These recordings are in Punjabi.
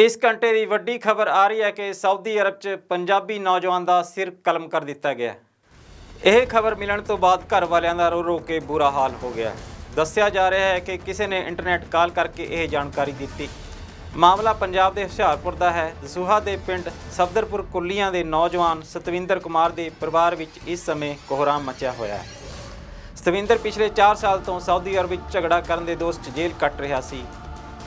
ਇਸ ਘੰਟੇ ਦੀ ਵੱਡੀ ਖਬਰ ਆ ਰਹੀ ਹੈ ਕਿ ਸਾਊਦੀ ਅਰਬ 'ਚ ਪੰਜਾਬੀ ਨੌਜਵਾਨ ਦਾ ਸਿਰ ਕਲਮ ਕਰ ਦਿੱਤਾ ਗਿਆ ਇਹ ਖਬਰ ਮਿਲਣ ਤੋਂ ਬਾਅਦ ਘਰ ਵਾਲਿਆਂ ਦਾ ਰੋ ਰੋ ਕੇ ਬੁਰਾ ਹਾਲ ਹੋ ਗਿਆ ਦੱਸਿਆ ਜਾ ਰਿਹਾ ਹੈ ਕਿ ਕਿਸੇ ਨੇ ਇੰਟਰਨੈਟ ਕਾਲ ਕਰਕੇ ਇਹ ਜਾਣਕਾਰੀ ਦਿੱਤੀ। ਮਾਮਲਾ ਪੰਜਾਬ ਦੇ ਹੁਸ਼ਿਆਰਪੁਰ ਦਾ ਹੈ। ਦਸੂਹਾ ਦੇ ਪਿੰਡ ਸਫਦਰਪੁਰ ਕੁੱਲੀਆਂ ਦੇ ਨੌਜਵਾਨ ਸਤਵਿੰਦਰ ਕੁਮਾਰ ਦੇ ਪਰਿਵਾਰ ਵਿੱਚ ਇਸ ਸਮੇਂ ਕੋਹਰਾਮ ਮਚਿਆ ਹੋਇਆ ਹੈ। ਸਤਵਿੰਦਰ ਪਿਛਲੇ 4 ਸਾਲ ਤੋਂ ਸਾਊਦੀ ਅਰਬ ਵਿੱਚ ਝਗੜਾ ਕਰਨ ਦੇ ਦੋਸ਼ 'ਚ ਜੇਲ੍ਹ ਕੱਟ ਰਿਹਾ ਸੀ।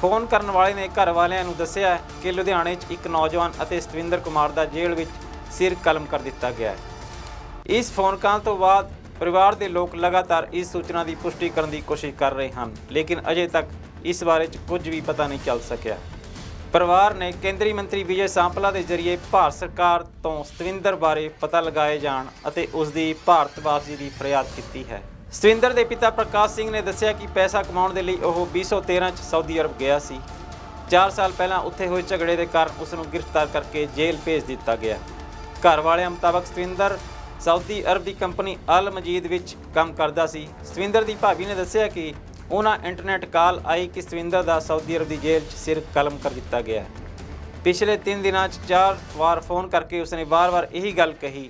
ਫੋਨ ਕਰਨ ਵਾਲੇ ਨੇ ਘਰ ਵਾਲਿਆਂ ਨੂੰ ਦੱਸਿਆ ਕਿ ਲੁਧਿਆਣੇ 'ਚ ਇੱਕ ਨੌਜਵਾਨ ਅਤੇ ਸਤਵਿੰਦਰ ਕੁਮਾਰ ਦਾ ਜੇਲ੍ਹ ਵਿੱਚ ਸਿਰ ਕਲਮ ਕਰ ਦਿੱਤਾ ਗਿਆ ਹੈ। ਇਸ ਫੋਨ ਕਾਲ ਤੋਂ ਬਾਅਦ ਪਰਿਵਾਰ ਦੇ ਲੋਕ ਲਗਾਤਾਰ ਇਸ ਸੂਚਨਾ ਦੀ ਪੁਸ਼ਟੀ ਕਰਨ ਦੀ ਕੋਸ਼ਿਸ਼ ਕਰ ਰਹੇ ਹਨ, ਲੇਕਿਨ ਅਜੇ ਤੱਕ ਇਸ ਬਾਰੇ 'ਚ ਕੁਝ ਵੀ ਪਤਾ ਨਹੀਂ ਚੱਲ ਸਕਿਆ। ਪਰਿਵਾਰ ਨੇ ਕੇਂਦਰੀ ਮੰਤਰੀ ਵਿਜੇ ਸਾਂਪਲਾ ਦੇ ਜ਼ਰੀਏ ਭਾਰਤ ਸਰਕਾਰ ਤੋਂ ਸਤਵਿੰਦਰ ਬਾਰੇ ਪਤਾ ਲਗਾਏ ਜਾਣ ਅਤੇ ਉਸ ਦੀ ਭਾਰਤ ਵਾਪਸੀ ਦੀ ਫਰਿਆਦ ਕੀਤੀ ਹੈ। ਸਤਵਿੰਦਰ ਦੇ ਪਿਤਾ ਪ੍ਰਕਾਸ਼ ਸਿੰਘ ਨੇ ਦੱਸਿਆ ਕਿ ਪੈਸਾ ਕਮਾਉਣ ਦੇ ਲਈ ਉਹ 2013 ਚ ਸਾਊਦੀ ਅਰਬ ਗਿਆ ਸੀ। 4 ਸਾਲ ਪਹਿਲਾਂ ਉੱਥੇ ਹੋਏ ਝਗੜੇ ਦੇ ਕਾਰਨ ਉਸ ਨੂੰ ਗ੍ਰਿਫਤਾਰ ਕਰਕੇ ਜੇਲ੍ਹ ਭੇਜ ਦਿੱਤਾ ਗਿਆ। ਘਰ ਵਾਲਿਆਂ ਮੁਤਾਬਕ ਸਤਵਿੰਦਰ ਸਾਊਦੀ ਅਰਬ ਦੀ ਕੰਪਨੀ ਅਲ ਮਜੀਦ ਵਿੱਚ ਕੰਮ ਕਰਦਾ ਸੀ। ਸਤਵਿੰਦਰ ਦੀ ਭਾਬੀ ਨੇ ਦੱਸਿਆ ਕਿ ਉਹਨਾਂ ਇੰਟਰਨੈਟ ਕਾਲ ਆਈ ਕਿ ਸਤਵਿੰਦਰ ਦਾ ਸਾਊਦੀ ਅਰਬ ਦੀ ਜੇਲ੍ਹ 'ਚ ਸਿਰ ਕਲਮ ਕਰ ਦਿੱਤਾ ਗਿਆ। ਪਿਛਲੇ 3 ਦਿਨਾਂ 'ਚ ਚਾਰ ਵਾਰ ਫੋਨ ਕਰਕੇ ਉਸਨੇ ਵਾਰ-ਵਾਰ ਇਹੀ ਗੱਲ ਕਹੀ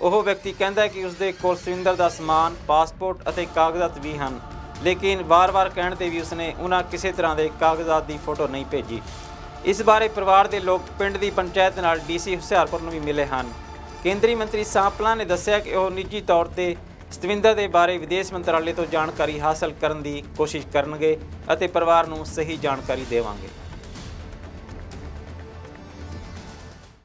ਉਹ ਵਿਅਕਤੀ ਕਹਿੰਦਾ ਹੈ ਕਿ ਉਸਦੇ ਕੋਲ ਸਤਵਿੰਦਰ ਦਾ ਸਮਾਨ, ਪਾਸਪੋਰਟ ਅਤੇ ਕਾਗਜ਼ਾਤ ਵੀ ਹਨ। ਲੇਕਿਨ ਵਾਰ-ਵਾਰ ਕਹਿਣ ਤੇ ਵੀ ਉਸਨੇ ਉਹਨਾਂ ਕਿਸੇ ਤਰ੍ਹਾਂ ਦੇ ਕਾਗਜ਼ਾਤ ਦੀ ਫੋਟੋ ਨਹੀਂ ਭੇਜੀ। ਇਸ ਬਾਰੇ ਪਰਿਵਾਰ ਦੇ ਲੋਕ ਪਿੰਡ ਦੀ ਪੰਚਾਇਤ ਨਾਲ ਡੀਸੀ ਹੁਸ਼ਿਆਰਪੁਰ ਨੂੰ ਵੀ ਮਿਲੇ ਹਨ। ਕੇਂਦਰੀ ਮੰਤਰੀ ਸਾਂਪਲਾ ਨੇ ਦੱਸਿਆ ਕਿ ਉਹ ਨਿੱਜੀ ਤੌਰ ਤੇ ਸਤਵਿੰਦਰ ਦੇ ਬਾਰੇ ਵਿਦੇਸ਼ ਮੰਤਰਾਲੇ ਤੋਂ ਜਾਣਕਾਰੀ ਹਾਸਲ ਕਰਨ ਦੀ ਕੋਸ਼ਿਸ਼ ਕਰਨਗੇ ਅਤੇ ਪਰਿਵਾਰ ਨੂੰ ਸਹੀ ਜਾਣਕਾਰੀ ਦੇਵਾਂਗੇ।